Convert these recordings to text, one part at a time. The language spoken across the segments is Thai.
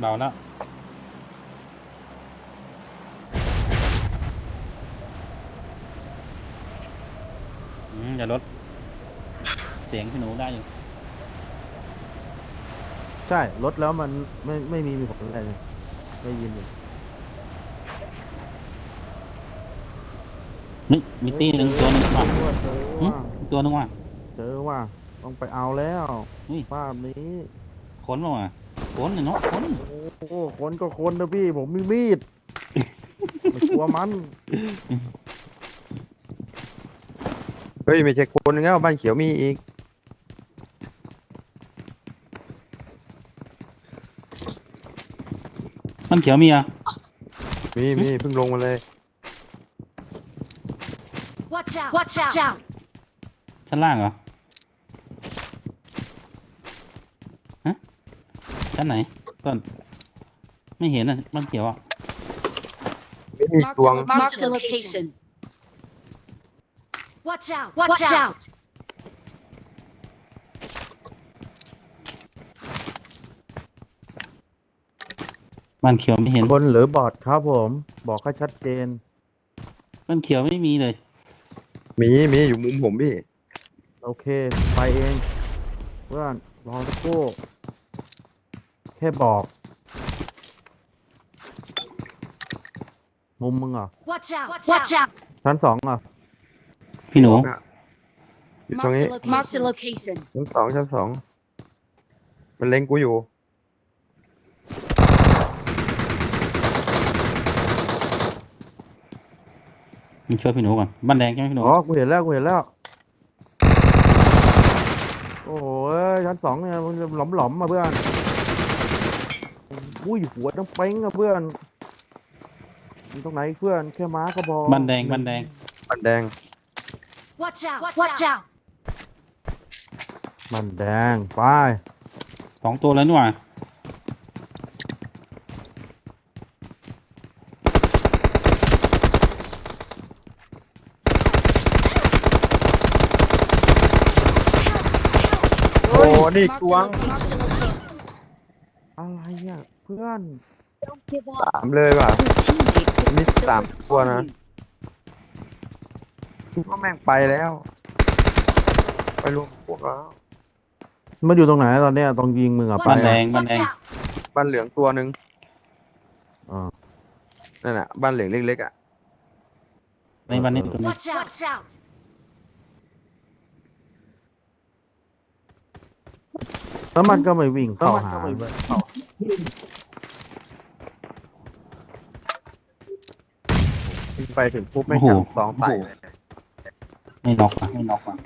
เบาแล้วอืมอย่าลดเสียงพี่หนูได้อยู่ ใช่ลดแล้วมันไม่ไม่มีมีผลอะไรเลยได้ยินอยู่นี่มีตีหนึ่งตัวหนึ่งว่ะเจอหึว่าอีกตัวหนึงว่ะเจอว่าต้องไปเอาแล้วอุ้ยภาพนี้ ขนมาว่ะ ขนเนี่ยเนาะขนโอ้โหคนก็คนนะพี่ ผมมีมีดไม่กลัวมันเฮ้ยไม่ใช่คนนึงแล้วบ้านเขียวมีอีก มันเขียวมีอะมีมีเพิ่งลงมาเลย Watch out! Watch out! ชั้นล่างเหรอ ฮะ ชั้นไหนต้นไม่เห็นอะมันเขียวอะไม่มีตวง Mark the location. Watch out! Watch out! มันเขียวไม่เห็นคนหรือบอดครับผม บอกให้ชัดเจน มันเขียวไม่มีเลยมีมีอยู่มุมผมพี่ โอเค ไปเอง เพื่อนรอสักครู่ แค่บอก มุมมึงเหรอ Watch out! Watch out! ชั้นสองเหรอ พี่หนู อยู่ตรงนี้ Mark the location. ชั้นสองชั้นสอง มันเล็งกูอยู่มันช่วยพี่หนูก่อน บ้านแดงใช่ไหมพี่หนู อ๋อ กูเห็นแล้ว กูเห็นแล้ว โอ้โหเอ้ยชั้นสองเนี่ยมันหลอมหลอมๆมาเพื่อน อุ้ยหัวต้องเป้งอะเพื่อนมันตรงไหนเพื่อนแค่ม้าก็พอบ้านแดงบ้านแดงบ้านแดง Watch out! Watch out! มันแดงไปสองตัวแล้วนี่หว่าโอ้นี่ Mark ตวง the location. อะไรอะเพื่อน Don't give สามเลยว่ะ Your teammate นี่สามตัวนะคิดว่าแม่งไปแล้ว ไปรวมพวกแล้วมันอยู่ตรงไหนตอนเนี้ยตรงยิงมึงอะ Watch ไปบ้านแดอะงบ้าน Watch แดง out! บ้านเหลืองตัวหนึ่งอ่า นั่นน่ะบ้านเหลืองเล็กๆอะในบ้านนี้ตัวนี้ Watch out! Watch out! แล้วมันก็ไม่วิ่งเข้าหาไปถึงปุ๊บไม่โอ้โหกลับสองไต่เลยไม่น็อกอะไม่น็อกอะ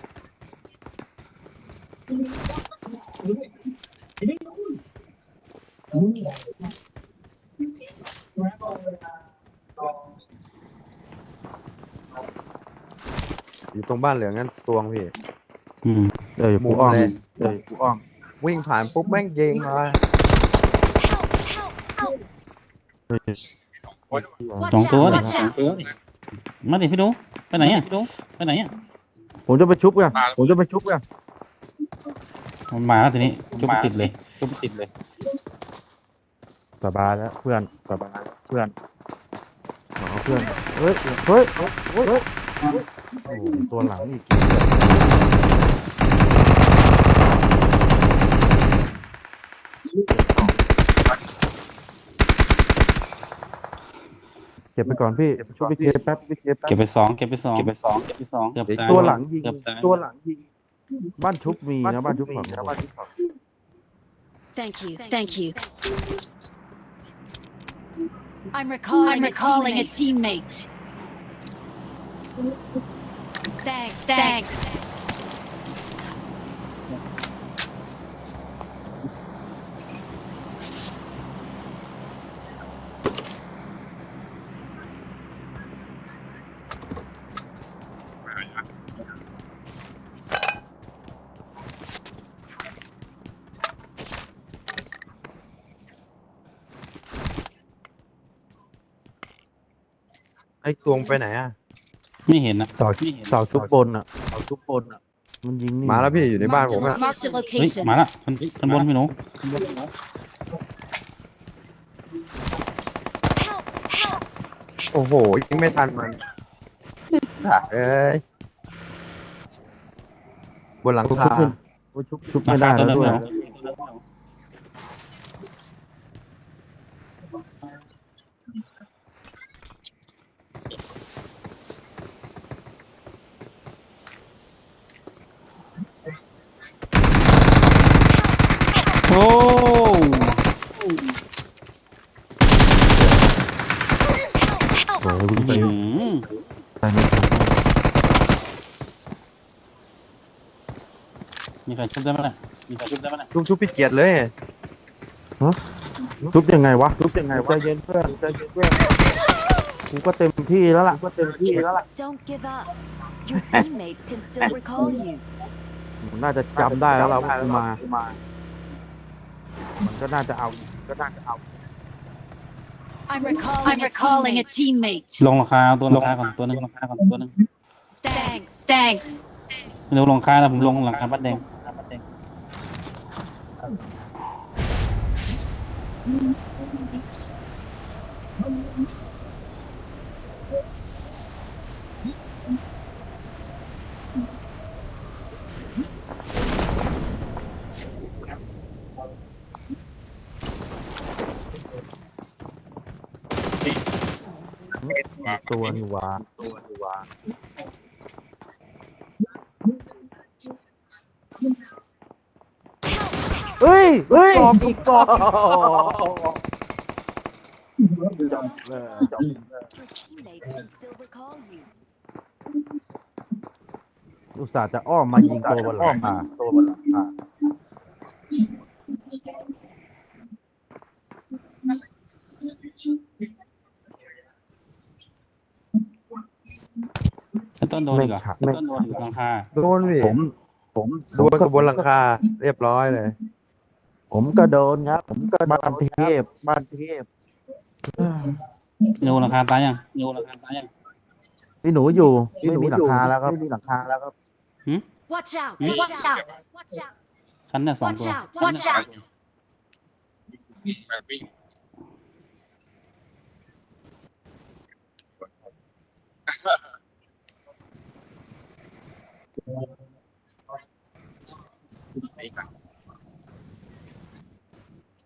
อยู่ตรงบ้านเหลืองนั่นตวงพี่อืมเดี๋ยวมุกูมอ้อมเลยเดี๋ยวกูอ้อม วิ่งผ่านปุ๊บแม่งยิงเลยสองตัว out! ดิ Watch สอง out! ตัวดิมาดิพี่หนูไปไหนอะพี่หนูไปไหนอะผมจะไปชุบกันผมจะไปชุบกันมันมาแล้วทีนี้จุบติดเลยจุบติดเลยสบายแล้วเพื่อนสบายเพื่อนอ๋อเพื่อนเฮ้ยเฮ้ยเฮ้ยเฮ้ยโอ้โหตัวหลังอีก เก็บไปก่อนพี่ช่วยพี่เก็บแป๊บพี่เก็บแป๊บเก็บไปสองเก็บไปสองเก็บไปสองเก็บไปสองเกือบตายตัวหลังยิงเกือบตายตัวหลังยิงบ้านชุบมีนะบ้านชุบของ Thank you. Thank you. I'm recalling, I'm recalling a teammate. Thanks. Thanks. ไอ้ตวงไปไหนอะไม่เห็นอะเสาไม่เห็นเสาชุบบนอะเสาชุบบนอะ มันยิงนี่มาแล้วพี่อยู่ในบ้านผมอะมาและมันมันบนพี่นูมันบนพี่หนูกโอ้โหยิงไม่ทันมันสัตว์เอ้ยบนหลังคาชุบชุบไม่ได้แล้วด้วย โอ้โอ้โหลุงอื้อใส่หือใส่ไม่ทันมีใครชุบได้ไหมล่ะมีใครชุบได้ไหมล่ะชุบชุบพี่เกียรติเลยชุบยังไงวะชุบยังไงวะใจเย็นเพื่อนใจเย็นเพื่อนกูก็เต็มที่แล้วล่ะกูก็เต็มที่แล้วล่ะ Don't give up. Your teammates can still recall you. น่าจะจำได้แล้วเราว่ากูมา มันก็น่าจะเอาก็น่าจะเอา I'm recalling, I'm recalling a teammate. ลงราคาเอาตัวราคาก่อนตัวหนึงลงราคาก่อนตัวหนึง Thanks. Thanks. ไม่รู้ลงราคาแล้วผมลงหลังคาบัดแดงบัดแดง ตัวนี่หวาตัวนี่หวาเฮ้ยเฮ้ยตอบอีกตอบ Your teammates can still recall you. อุตส่าห์จะอ้อมมายิงตัวบนหลังคาตัวบนหลังคา ต้นโดนอีกเหรอไอ้ต้นโดนอีกหลังคาโดนพี่ผม ผมโดนกับบนหลังคา เรียบร้อยเลย ผมก็โดนครับ ผมก็บ้านเทพบ้านเทพนิวหลังคาตายยังนิวหลังคาตายยังพี่หนูอยู่ไม่มีหลังคาแล้วครับไม่มีหลังคาแล้วครับ Watch out. Hmm? Watch out. Watch out. ชั้นเนี่ยสอง Watch ตัว out. Watch out. Watch out.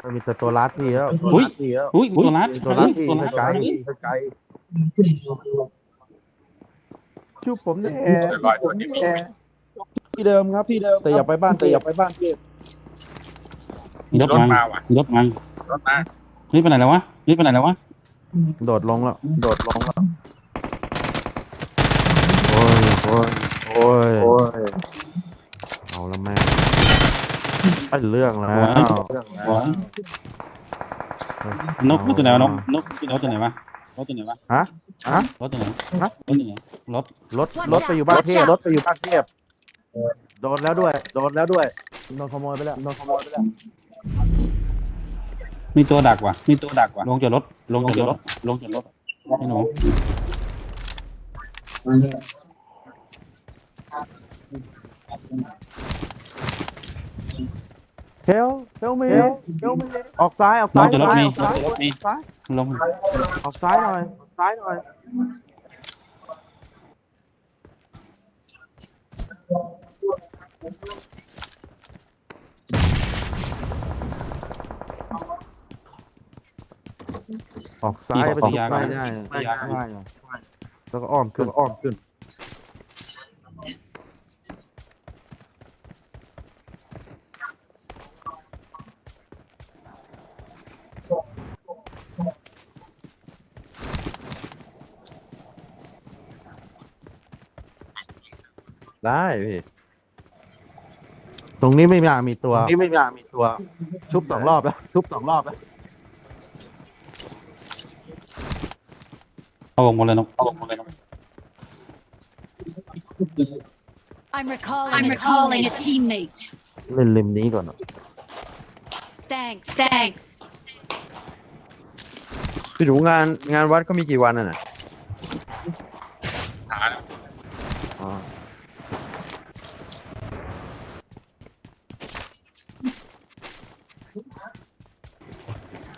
เนาะน็อกสองน็อกสองอืมมีแต่ตัวรัดพี่แล้วอุ๊ยพี่แล้วอุ้ยตัวรัดตัวรัดพี่ตัวรัดไกลไกลชุบผมแน่ที่เดิมครับที่เดิมแต่อย่าไปบ้านแต่อย่าไปบ้านพี่มีรถมามีรถมารถมานี่ไปไหนแล้ววะนี่ไปไหนแล้ววะโดดลงแล้วโดดลงแล้วโอ้ยโอ้ยโอ้ยโอ้ยเอาละแม่ ไอ้เรื่องแล้วหัวนกรถตัวไหนวะนกนกรถตัวไหนวะรถตัวไหนวะฮะฮะ รถตัวไหนฮะ รถตัวไหนรถรถรถไปอยู่บ้านเทพรถไปอยู่บ้านเทพโดนแล้วด้วย โดนแล้วด้วยโดนขโมยไปแล้วโดนขโมยไปแล้วมีตัวดักว่ะมีตัวดักว่ะลงจากรถลงจากรถลงจากรถไอ้หนู เฮลเฮลมีเฮลมีออกซ้ายออกลซ้างยจากรถมีออกซ้ายลงจากรถมีซ้ายลงออกซ้ายหน่อยออกซ้ายหน่อยออกซ้ายไปตรงซ้ายได้ได้ได้แล้วก็อ้อมขึ้นอ้อมขึ้น ได้พี่ตรงนี้ไม่มีมีตัวนี่ไม่มีมีตัว ชุบสองรอบแล้ว ชุบสองรอบแล้วเอาลงหมดเลยนกเอาลงหมดเลยนก I'm recalling. I'm a recalling a teammate. teammate. เล่นริมนี้ก่อนอะ Thanks. Thanks. พี่ดูงานงานวัดก็มีกี่วันน่ะนะอ๋อ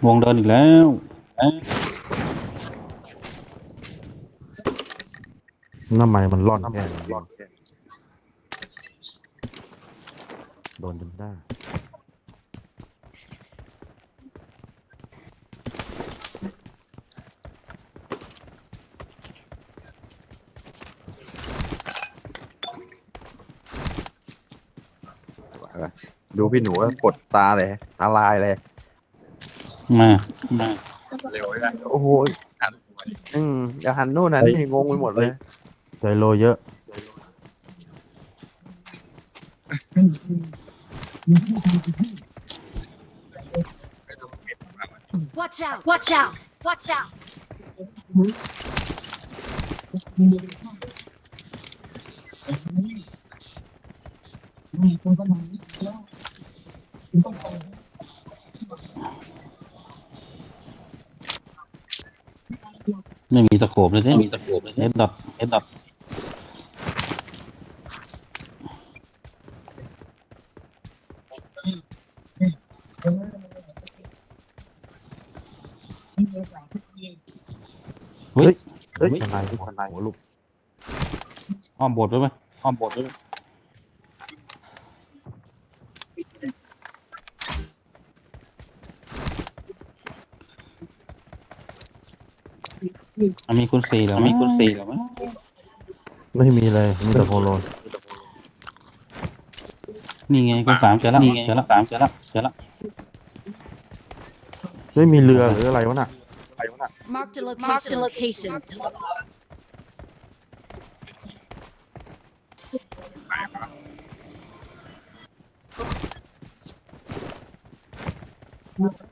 วงเดินอีกแล้วน้ำไมมันร่อนแค่นี้โดนจนได้ ดูพี่หนูว่ากดตาเลยตาลายเลย มามาโอ้โหอืมอย่าหันนู่นนะนี่งงไปหมดเลยใจโลเยอะ Watch out. Watch out. Watch out. ไม่มีสโคปเลยสิมีสโคปเลยเอ็ดดอทเอ็ดดอทเฮ้ยเฮ้ยทนายทนายหัวลูกอ้อมโบดไปไหมอ้อมโบดไปไหม อะมีคุณสี่เหรอมีคุณสี่เหรอมั้งไม่มีเลยมีแต่โพโลนี่ไงคุณสามเจอแล้วนี่ไงเจอแล้วสามเจอแล้วเจอแล้วไม่มีเรือหรืออะไรวะน่ะ Marked a location. Marked a location. อื้อ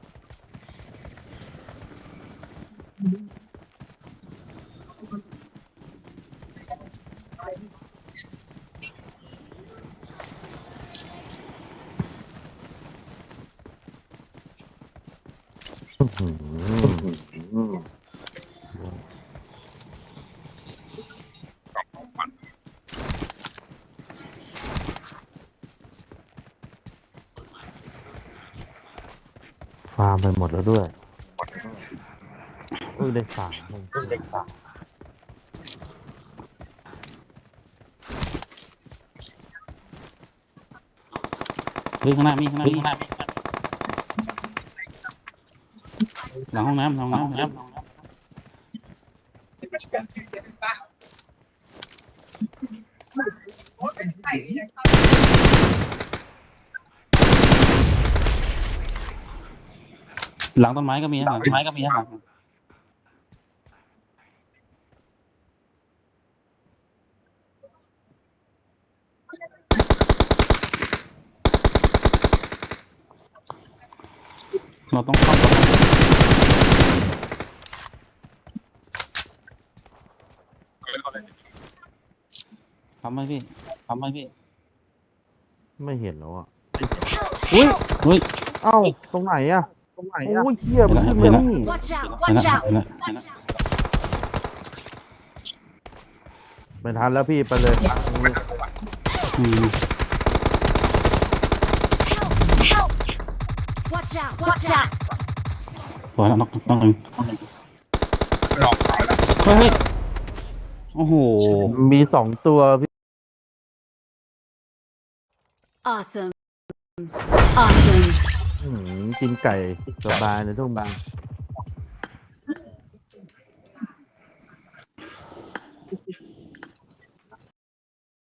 ฟาร์มไปหมดแล้วด้วยเออได้สามเพิ่งได้สามเฮ้ยข้างหน้ามีข้างหน้ามีข้างหน้ามี หลังห้องน้ำหลังห้องน้ำหลังห้องน้ำหลังต้นไม้ก็มีนะหลังต้นไม้ก็มีนะหลังเราต้องเข้าก่อน ทำไหมพี่ทำไหมพี่ไม่เห็นแล้วอะเฮ้ยเอ้าตรงไหนอะตรงไหนอะโอ้ยเหี้ยมันขึ้นเห็นมาแล้วนี่ Watch out. เห็น Watch แล้ว out. เห็นแล้วเห็นแล้วไม่ทันแล้วพี่ไปเลยอืม Help. Watch out. Watch out. ตัวแล้วนอกต้องหนึ่งเฮ้ยเฮ้ย โอ้โห มีสองตัวพี่ Awesome. Awesome. อื้อหือกินไก่สบายเลยทุกบาง